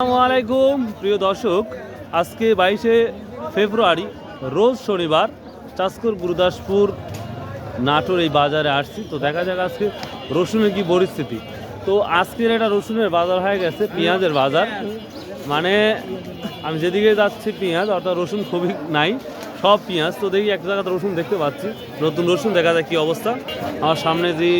আসসালামু আলাইকুম, প্রিয় দর্শক। আজকে বাইশে ফেব্রুয়ারি, রোজ শনিবার চাষকর গুরুদাসপুর নাটোর এই বাজারে আসছি। তো দেখা যাক আজকে রসুনের কি পরিস্থিতি। তো আজকের এটা রসুনের বাজার হয়ে গেছে, পেঁয়াজের বাজার। মানে আমি যেদিকে যাচ্ছি পেঁয়াজ, অর্থাৎ রসুন খুবই নাই, সব পেঁয়াজ। তো দেখি এক জায়গাতে রসুন দেখতে পাচ্ছি। নতুন রসুন, দেখা যায় কী অবস্থা। আমার সামনে যে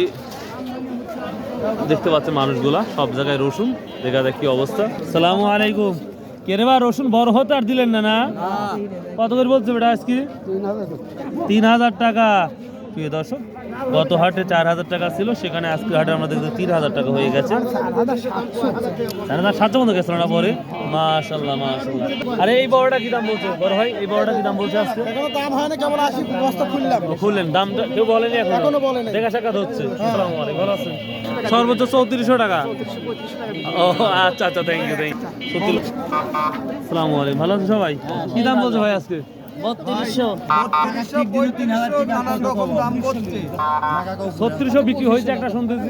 দেখতে পাচ্ছে মানুষগুলা সব জায়গায় রসুন দেখা যায় কি অবস্থা। সালামু আলাইকুম। কেরে বা রসুন বড় হতে আর দিলেন না? না। কত করে বলছে বেটা আজকে? তিন হাজার টাকা। প্রিয় দর্শক গত হাটে চার হাজার টাকা ছিল সেখানে আজকে হাটে আমরা দেখতে তিন হাজার টাকা হয়ে গেছে। সাতশো মতো গেছিল না পরে? মাশাল্লাহ মাশাল্লাহ আরে এই বড়টা কি দাম বলছে? বড় ভাই এই বড়টা কি দাম বলছে আজকে? এখনও দাম হয় না কেবল আসি বস্তা খুললাম। খুললেন দামটা কেউ বলেনি এখন? এখনও বলেনি। দেখা সাক্ষাৎ হচ্ছে। আসসালামু আলাইকুম ভালো আছেন? সর্বোচ্চ চৌত্রিশশো টাকা? ও আচ্ছা আচ্ছা থ্যাংক ইউ থ্যাংক ইউ আসসালামু আলাইকুম ভালো আছেন সবাই? কি দাম বলছো ভাই আজকে? ছত্রিশশো বিক্রি হয়েছে একটা শুনতেছি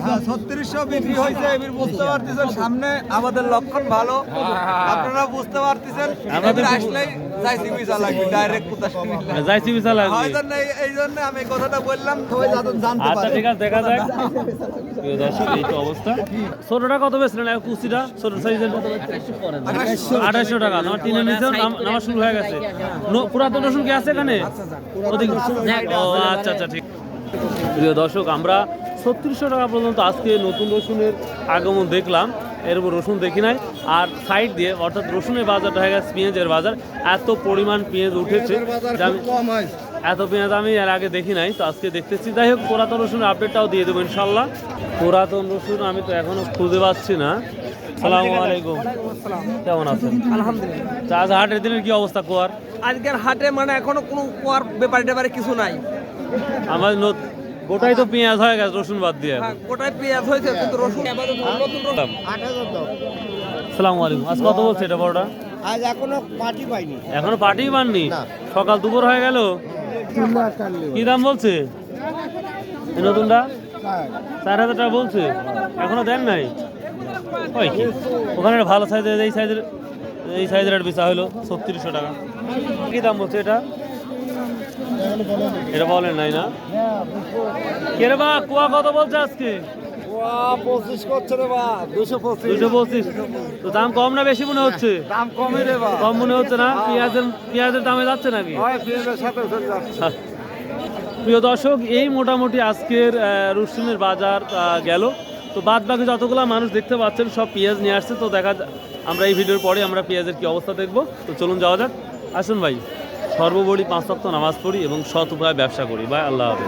হ্যাঁ ছত্রিশশো বিক্রি হয়েছে এবার বুঝতে পারতেছেন সামনে আমাদের লক্ষণ ভালো। আপনারা বুঝতে পারতেছেন আমাদের আসলেই লাগবে ডাইরেক্ট লাগবে। হয় জন্য এই- এই জন্য আমি কথাটা বললাম। সবাই যাতে জানতে আচ্ছা ঠিক আছে দেখা যাক। প্রিয় দর্শক এই তো অবস্থা। ছোটটা কত বেচলেন? আর কুচিটা ছোট সাইজের? আঠাশশো। টাকা আমার তিনে নিচে নামা শুরু হয়ে গেছে। পুরাতন রসুন কি আছে এখানে? আচ্ছা আচ্ছা ঠিক। প্রিয় দর্শক আমরা ছত্রিশশো টাকা পর্যন্ত আজকে নতুন রসুনের আগমন দেখলাম। এর উপর রসুন দেখি নাই। আর সাইড দিয়ে অর্থাৎ রসুনের বাজারটা হয়ে গেছে পেঁয়াজের বাজার। এত পরিমাণ পেঁয়াজ উঠেছে যে আমি- কম এত পেঁয়াজ আমি এর আগে দেখি নাই তো আজকে দেখতেছি। যাই হোক পুরাতন রসুনের আপডেটটাও দিয়ে দেবো ইনশাল্লাহ পুরাতন রসুন আমি তো এখনও খুঁজে পাচ্ছি না। সালামু আলাইকুম। কেমন আছেন? আলহামদুলিল্লাহ। চা হাটের দিনের কি অবস্থা কোয়ার? আজকের হাটে মানে এখনও কোনো কুয়ার ব্যাপারে ট্যাপারে কিছু নাই। আমার গোটাই তো পেঁয়াজ হয়ে গেছে রসুন বাদ দিয়ে। হ্যাঁ গোটায় পেঁয়াজ হয়েছে কিন্তু রসুন সালামু আলাইকুম। আজ কত বলছে এটা বড়টা আজ এখনও পার্টি পাইনি। এখনও পার্টি পাননি? সকাল দুপুর হয়ে গেল? কি দাম বলছে? নতুনটা? চার হাজার টাকা বলছে। এখনও দেন নাই? ওই কি? ওখানে ভালো সাইজের এই সাইজের এই সাইজের একটা বেচা হলো ছত্রিশশো টাকা। কি দাম বলছে এটা? এটা বলেন নাই না? কে রে বা কুয়া কত বলছে আজকে? পঁচিশ করছে রে বা দুশো পঁচিশ। দুশো পঁচিশ। তো দাম কম না বেশি মনে হচ্ছে? দাম কমই রে বা। কম মনে হচ্ছে না? পেঁয়াজের পেঁয়াজের দামে যাচ্ছে নাকি? পেঁয়াজের সাথে প্রিয় দর্শক এই মোটামুটি আজকের রসুনের বাজার গেল। তো বাদ বাকি যতগুলো মানুষ দেখতে পাচ্ছেন সব পেঁয়াজ নিয়ে আসছে। তো দেখা আমরা এই ভিডিওর পরে আমরা পেঁয়াজের কি অবস্থা দেখব। তো চলুন যাওয়া যাক। আসুন ভাই। সর্বোপরি পাঁচ সপ্তাহ নামাজ পড়ি এবং সৎ উপায়ে ব্যবসা করি। বা আল্লাহ হাফেজ।